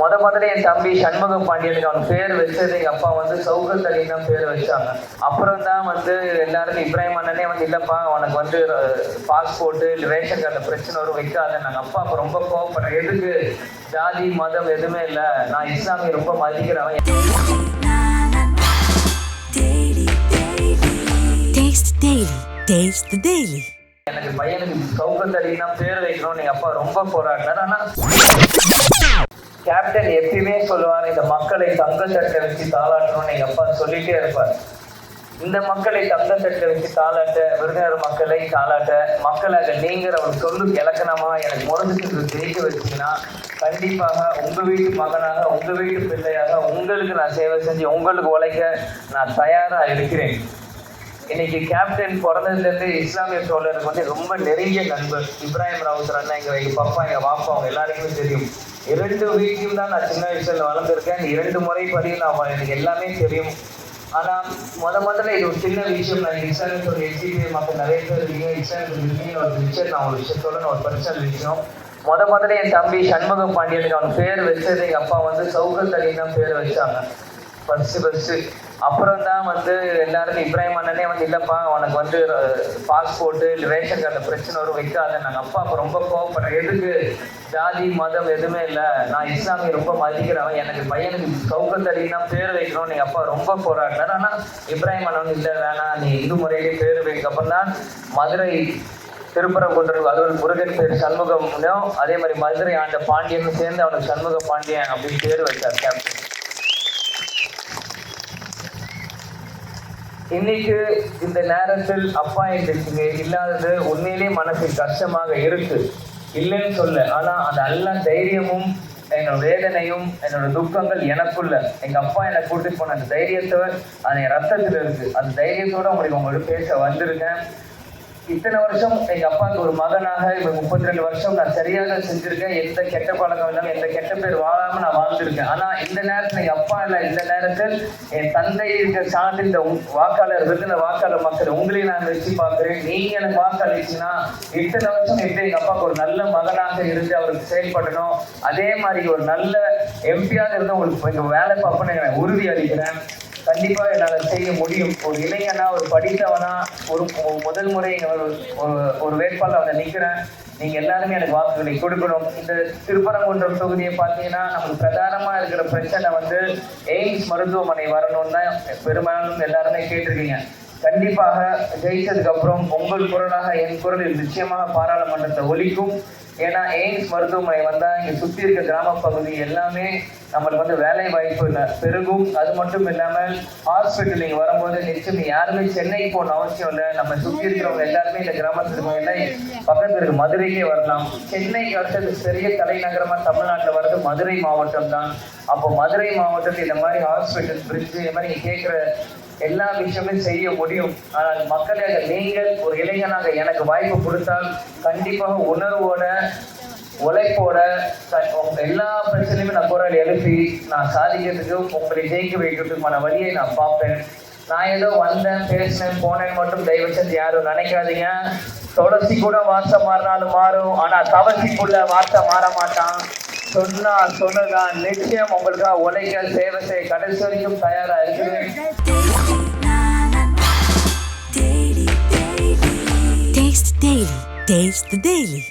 முத முதல்ல என் தம்பி சண்முக பாண்டியனுக்கு அவன் பேர் வச்சது எங்க அப்பா வந்து சௌகத் அலி தான் பேர் வச்சாங்க. அப்புறம் தான் வந்து எல்லாருக்கும் இப்ராஹிம் அண்ணனே வந்து இல்லப்பா உனக்கு வந்து பாஸ்போர்ட் ரேஷன் கார்டில் பிரச்சனை வரும் வைக்காத. நாங்கள் அப்பா அப்போ ரொம்ப கோவப்படுறேன் எதுக்கு? ஜாதி மதம் எதுவுமே இல்லை. நான் இஸ்லாமிய ரொம்ப மதிக்கிறவன். எனக்கு பையனுக்கு சௌகத் பேர் வைக்கணும்னு எங்க அப்பா ரொம்ப போராடினார். ஆனா கேப்டன் எப்பயுமே சொல்லுவார் இந்த மக்களை தங்க சட்டை வச்சு தாளாட்டணும்னு எங்க அப்பா சொல்லிட்டே இருப்பார். இந்த மக்களை தங்க சட்டை வச்சு தாளாட்ட விருதுநர் மக்களை தாளாட்ட மக்களாக நீங்கிற ஒரு சொல்லு இலக்கணமா எனக்கு முரண்டு ஜெயிக்க வச்சுன்னா கண்டிப்பாக உங்க வீட்டு மகனாக உங்க வீட்டு பிள்ளையாக உங்களுக்கு நான் சேவை செஞ்சு உங்களுக்கு உழைக்க நான் தயாரா இருக்கிறேன். இன்னைக்கு கேப்டன் பிறந்ததுலேருந்து இஸ்லாமிய தோழருக்கு வந்து ரொம்ப நெருங்கிய நண்பர். இப்ராஹிம் ராவுத்தர் அண்ணா எங்கள் எங்கள் பாப்பா எங்கள் பாப்பா அவங்க எல்லாருக்குமே தெரியும். இரண்டு வீட்டையும் தான் நான் சின்ன வயசுல வளர்ந்துருக்கேன். இரண்டு முறை படி நான் எனக்கு எல்லாமே தெரியும். ஆனா முத முதல்ல இது ஒரு சின்ன விஷயம். நான் இஸ்லாமியத்தோட எஸ்டிபி மக்கள் நிறைய பேர் இருக்கீங்க. இஸ்லாமியத்தில் இருக்கீங்க. ஒரு விஷயம் நான் ஒரு விஷயத்தோட நான் ஒரு பர்சனல் விஷயம். முத முதல்ல என் தம்பி சண்முக பாண்டியனுக்கு அவன் பேர் வச்சது. எங்க அப்பா வந்து சௌகத் அலின்னு தான் பேர் வச்சாங்க. ஃபர்ஸ்ட் ஃபர்ஸ்ட் அப்புறம் தான் வந்து எல்லாரும் இப்ராஹிம் அண்ணனே வந்து இல்லப்பா உனக்கு வந்து பாஸ்போர்ட்டு ரேஷன் கார்டில் பிரச்சனை வரும் வைக்காத. நாங்கள் அப்பா அப்போ ரொம்ப கோவப்படுறேன் எதுக்கு? ஜாதி மதம் எதுவுமே இல்லை. நான் இஸ்லாமிய ரொம்ப மதிக்கிறவன். எனக்கு பையனுக்கு சௌகத் பேர் வைக்கணும்னு எங்கள் அப்பா ரொம்ப போராடினார். ஆனால் இப்ராஹிம் அண்ணன் இல்லை வேணாம் நீ இந்து முறையிலே பேர் வைக்க அப்புறம் தான் மதுரை திருப்பரங்குன்றம் அதுவும் முருகன் பேர் சண்முகம் அதே மாதிரி மதுரை ஆண்ட பாண்டியனும் சேர்ந்து அவனுக்கு சண்முக பாண்டியன் அப்படின்னு பேர் வச்சார் கேப்டன் இன்னைக்கு இந்த நேரத்தில் அப்பா எங்களுக்கு இல்லாதது உண்மையிலே மனசில் கஷ்டமாக இருக்கு. இல்லைன்னு சொல்ல. ஆனா அந்த எல்லா தைரியமும் என்னோட வேதனையும் என்னோட துக்கங்கள் எனக்குள்ள. எங்க அப்பா என்னை கூட்டிட்டு போன அந்த தைரியத்தை அது என் ரத்தத்துல இருக்கு அந்த தைரியத்தோட உங்களுக்கு உங்களோட பேச வந்திருக்கேன். இத்தனை வருஷம் எங்க அப்பாவுக்கு ஒரு மகனாக இப்ப முப்பத்தி ரெண்டு வருஷம் நான் சரியாக செஞ்சிருக்கேன். எந்த கெட்ட பழக்கம் இல்லாம எந்த கெட்ட பேர் வாழாம நான் வாழ்ந்திருக்கேன். ஆனா இந்த நேரத்துல எங்க அப்பா இல்ல இந்த நேரத்தில் என் தந்தை இருக்க சார்ந்த இந்த உங்- வாக்காளர் விருதுல வாக்காளர் மக்கள் உங்களையும் நான் வச்சு பார்க்கிறேன். நீங்க எனக்கு வாக்களிச்சுன்னா இத்தனை வருஷம் எப்படி எங்க அப்பாவுக்கு ஒரு நல்ல மகனாக இருந்து அவருக்கு செயல்படணும்? அதே மாதிரி ஒரு நல்ல எம்பியாக இருந்து உங்களுக்கு இங்க வேலை பார்ப்பேன்னு உறுதி அளிக்கிறேன். கண்டிப்பா என்னால செய்ய முடியும். ஒரு இளைஞனா ஒரு படித்தவனா ஒரு முதல் முறை ஒரு ஒரு- வேட்பாளர் வந்து நிக்கிறேன் நீங்க எல்லாருமே எனக்கு வாக்குகளை கொடுக்கணும். இந்த திருப்பரங்குன்றம் தொகுதியை பார்த்தீங்கன்னா நமக்கு பிரதானமா இருக்கிற பிரச்சனை வந்து எய்ம்ஸ் மருத்துவமனை வரணும்னு தான் பெரும்பாலும் எல்லாருமே கேட்டிருக்கீங்க. கண்டிப்பாக ஜெயிச்சதுக்கு அப்புறம் உங்கள் குரலாக என் குரல் நிச்சயமாக பாராளுமன்றத்தை ஒலிக்கும். ஏன்னா எய்ம்ஸ் மருத்துவமனை வந்தா இங்க சுத்தி இருக்க கிராம பகுதி எல்லாமே நம்மளுக்கு வந்து வேலை வாய்ப்பு பெருகும். அது மட்டும் இல்லாமல் ஹாஸ்பிட்டல் இங்க வரும்போது நிச்சயம் யாருமே சென்னைக்கு போன அவசியம் இல்லை. நம்ம சுத்தி இருக்கிறவங்க எல்லாருமே இந்த கிராமத்துல இருக்கவங்க எல்லாம் பக்கத்துல இருக்க. மதுரைக்கே வரலாம். சென்னைக்கு அடுத்தது பெரிய தலைநகரமா தமிழ்நாட்டுல வர்றது மதுரை மாவட்டம் தான். அப்போ மதுரை மாவட்டத்தில் இந்த மாதிரி ஹாஸ்பிட்டல் பிரிட்ஜ் இந்த மாதிரி நீங்க கேட்குற எல்லா விஷயமும் செய்ய முடியும். ஆனால் மக்களாக நீங்கள் ஒரு இளைஞனாக எனக்கு வாய்ப்பு கொடுத்தால் கண்டிப்பாக உணர்வோட உழைப்போட உங்க எல்லா பிரச்சனையுமே நான் குரல் எழுப்பி நான் சாதிக்கிறதுக்கு உங்களை ஜெயிக்க வைக்கிறதுக்குமான வழியை நான் பார்ப்பேன் நான் ஏதோ வந்தேன் பேசினேன் போனேன் மட்டும் தயவு செஞ்சு யாரும் நினைக்காதீங்க துளசி கூட வார்த்தை மாறினாலும் மாறும் ஆனா தவசிக்குள்ள வார்த்தை மாற மாட்டான் சொன்னா சொன்னதா நிச்சயம் உங்களுக்காக உழைக்க சேவை செய்ய கடைசி வரைக்கும் தயாரா இருக்குது Taste Daily. Taste the Daily.